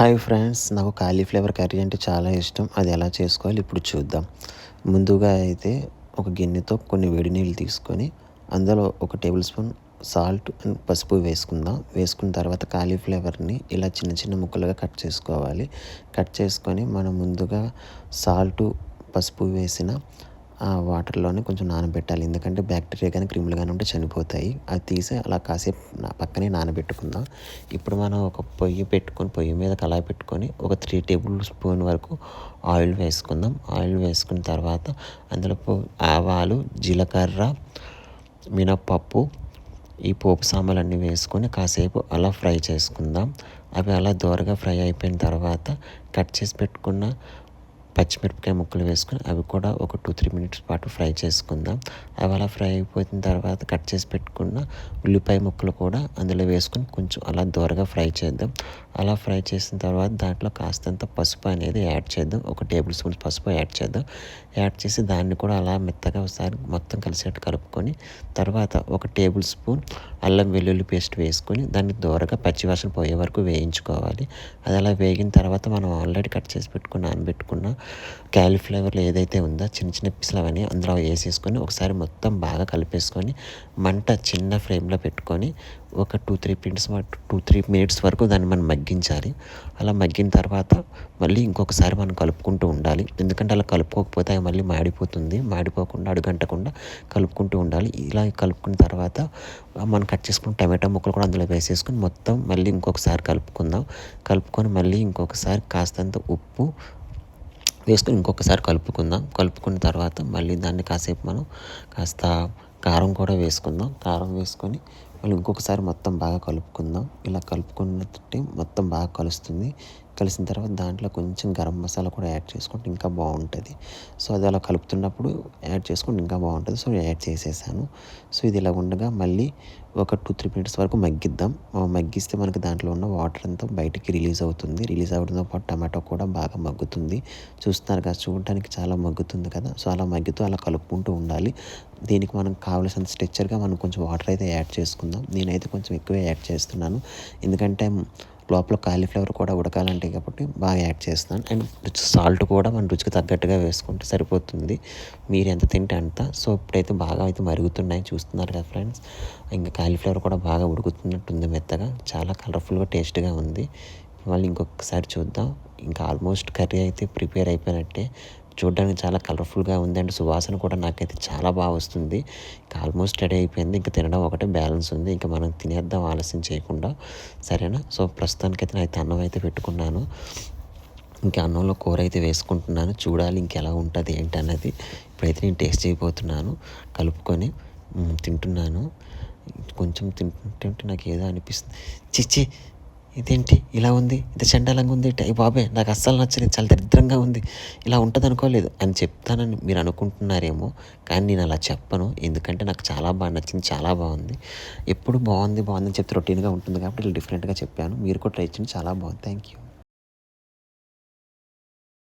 Hi friends నాకు cauliflower curry అంటే చాలా ఇష్టం. అది ఎలా చేసుకోవాలి ఇప్పుడు చూద్దాం. ముందుగా అయితే ఒక గిన్నెతో కొన్ని వేడి నీళ్ళు తీసుకొని అందులో ఒక టేబుల్ స్పూన్ సాల్ట్ అండ్ పసుపు వేసుకుందాం. వేసుకున్న తర్వాత కాలీఫ్లవర్ని ఇలా చిన్న చిన్న ముక్కలుగా కట్ చేసుకోవాలి. కట్ చేసుకొని మనం ముందుగా సాల్ట్ పసుపు వేసిన ఆ వాటర్లోనే కొంచెం నానబెట్టాలి. ఎందుకంటే బ్యాక్టీరియా కానీ క్రిములు కానీ ఉంటే చనిపోతాయి. అది తీసి అలా కాసేపు పక్కనే నానబెట్టుకుందాం. ఇప్పుడు మనం ఒక పొయ్యి పెట్టుకొని పొయ్యి మీద కళాయి పెట్టుకొని ఒక త్రీ టేబుల్ స్పూన్ వరకు ఆయిల్ వేసుకుందాం. ఆయిల్ వేసుకున్న తర్వాత అందులో పో- ఆవాలు జీలకర్ర మినప్పప్పు ఈ పోపు సామాన్లు అన్నీ వేసుకొని కాసేపు అలా ఫ్రై చేసుకుందాం. అవి అలా దోరగా ఫ్రై అయిపోయిన తర్వాత కట్ చేసి పెట్టుకున్న పచ్చిమిరపకాయ ముక్కలు వేసుకొని అవి కూడా ఒక టూ త్రీ మినిట్స్ పాటు ఫ్రై చేసుకుందాం. అవి అలా ఫ్రై అయిపోయిన తర్వాత కట్ చేసి పెట్టుకున్న ఉల్లిపాయ ముక్కలు కూడా అందులో వేసుకొని కొంచెం అలా దూరగా ఫ్రై చేద్దాం. అలా ఫ్రై చేసిన తర్వాత దాంట్లో కాస్తంత పసుపు అనేది యాడ్ చేద్దాం. ఒక టేబుల్ స్పూన్ పసుపు యాడ్ చేద్దాం. యాడ్ చేసి దాన్ని కూడా అలా మెత్తగా ఒకసారి మొత్తం కలిసేట్టు కలుపుకొని తర్వాత ఒక టేబుల్ స్పూన్ అల్లం వెల్లుల్లి పేస్ట్ వేసుకొని దాన్ని దూరగా పచ్చివాసన పోయే వరకు వేయించుకోవాలి. అది అలా వేగిన తర్వాత మనం ఆల్రెడీ కట్ చేసి పెట్టుకున్న నానబెట్టుకున్న క్యాలీఫ్లవర్లో ఏదైతే ఉందో చిన్న చిన్న పిసలు అవన్నీ అందులో వేసేసుకొని ఒకసారి మొత్తం బాగా కలిపేసుకొని మంట చిన్న ఫ్లేమ్లో పెట్టుకొని ఒక two three minutes two three minutes వరకు దాన్ని మనం మగ్గించాలి. అలా మగ్గిన తర్వాత మళ్ళీ ఇంకొకసారి మనం కలుపుకుంటూ ఉండాలి. ఎందుకంటే అలా కలుపుకోకపోతే అవి మళ్ళీ మాడిపోతుంది. మాడిపోకుండా అడుగంటకుండా కలుపుకుంటూ ఉండాలి. ఇలా కలుపుకున్న తర్వాత మనం కట్ చేసుకున్న టమాటా ముక్కలు కూడా అందులో వేసేసుకొని మొత్తం మళ్ళీ ఇంకొకసారి కలుపుకుందాం. కలుపుకొని మళ్ళీ ఇంకొకసారి కాస్తంత ఉప్పు వేసుకొని ఇంకొకసారి కలుపుకుందాం. కలుపుకున్న తర్వాత మళ్ళీ దాన్ని కాసేపు మనం కాస్త కారం కూడా వేసుకుందాం. కారం వేసుకొని మళ్ళీ ఇంకొకసారి మొత్తం బాగా కలుపుకుందాం. ఇలా కలుపుకున్నట్టే మొత్తం బాగా కలుస్తుంది. కలిసిన తర్వాత దాంట్లో కొంచెం గరం మసాలా కూడా యాడ్ చేసుకుంటే ఇంకా బాగుంటుంది. సో అది అలా కలుపుతున్నప్పుడు యాడ్ చేసుకుంటే ఇంకా బాగుంటుంది. సో యాడ్ చేసేసాను. సో ఇది ఇలా ఉండగా మళ్ళీ ఒక టూ త్రీ మినిట్స్ వరకు మగ్గిద్దాం. మగ్గిస్తే మనకి దాంట్లో ఉన్న వాటర్ అంతా బయటికి రిలీజ్ అవుతుంది. రిలీజ్ అవడంతో పాటు టమాటో కూడా బాగా మగ్గుతుంది. చూస్తున్నారు కదా చూడటానికి చాలా మగ్గుతుంది కదా. సో అలా మగ్గుతూ అలా కలుపుకుంటూ ఉండాలి. దీనికి మనం కావలసిన స్ట్రెచ్చర్గా మనం కొంచెం వాటర్ అయితే యాడ్ చేసుకుందాం. నేనైతే కొంచెం ఎక్కువే యాడ్ చేస్తున్నాను. ఎందుకంటే లోపల కాలీఫ్లవర్ కూడా ఉడకాలంటే కాబట్టి బాగా యాడ్ చేస్తాను. అండ్ రుచి సాల్ట్ కూడా మన రుచికి తగ్గట్టుగా వేసుకుంటే సరిపోతుంది. మీరు ఎంత తింటే అంత. సో ఇప్పుడైతే బాగా అయితే మరుగుతున్నాయి. చూస్తున్నారు కదా ఫ్రెండ్స్. ఇంకా కాలీఫ్లవర్ కూడా బాగా ఉడుకుతున్నట్టుంది మెత్తగా. చాలా కలర్ఫుల్గా టేస్ట్గా ఉంది. మళ్ళీ ఇంకొకసారి చూద్దాం. ఇంకా ఆల్మోస్ట్ కర్రీ అయితే ప్రిపేర్ అయిపోయినట్టే. చూడడానికి చాలా కలర్ఫుల్గా ఉంది అండ్ సువాసన కూడా నాకైతే చాలా బాగా వస్తుంది. ఇంకా ఆల్మోస్ట్ రెడీ అయిపోయింది. ఇంకా తినడం ఒకటే బ్యాలెన్స్ ఉంది. ఇంకా మనం తినేద్దాం ఆలస్యం చేయకుండా. సరేనా? సో ప్రస్తుతానికైతే అయితే అన్నం అయితే పెట్టుకున్నాను. ఇంకా అన్నంలో కూర అయితే వేసుకుంటున్నాను. చూడాలి ఇంకెలా ఉంటుంది ఏంటి అన్నది ఇప్పుడైతే నేను టేస్ట్ చేయబోతున్నాను. కలుపుకొని తింటున్నాను. కొంచెం తింటుంటే నాకు ఏదో అనిపిస్తుంది. చిచ్చి ఇదేంటి? ఇలా ఉంది. ఇది చండాలంగా ఉంది. ఏంటి? అయ్య బాబాయ్ నాకు అస్సలు నచ్చలేదు. చాలా దరిద్రంగా ఉంది. ఇలా ఉంటుంది అనుకోలేదు అని చెప్తానని మీరు అనుకుంటున్నారేమో కానీ నేను అలా చెప్పను. ఎందుకంటే నాకు చాలా బాగా నచ్చింది చాలా బాగుంది. ఎప్పుడు బాగుంది బాగుంది చెప్తే రొటీన్గా ఉంటుంది కాబట్టి ఇలా డిఫరెంట్గా చెప్పాను. మీరు కూడా ట్రై చేయండి. చాలా బాగుంది. Thank you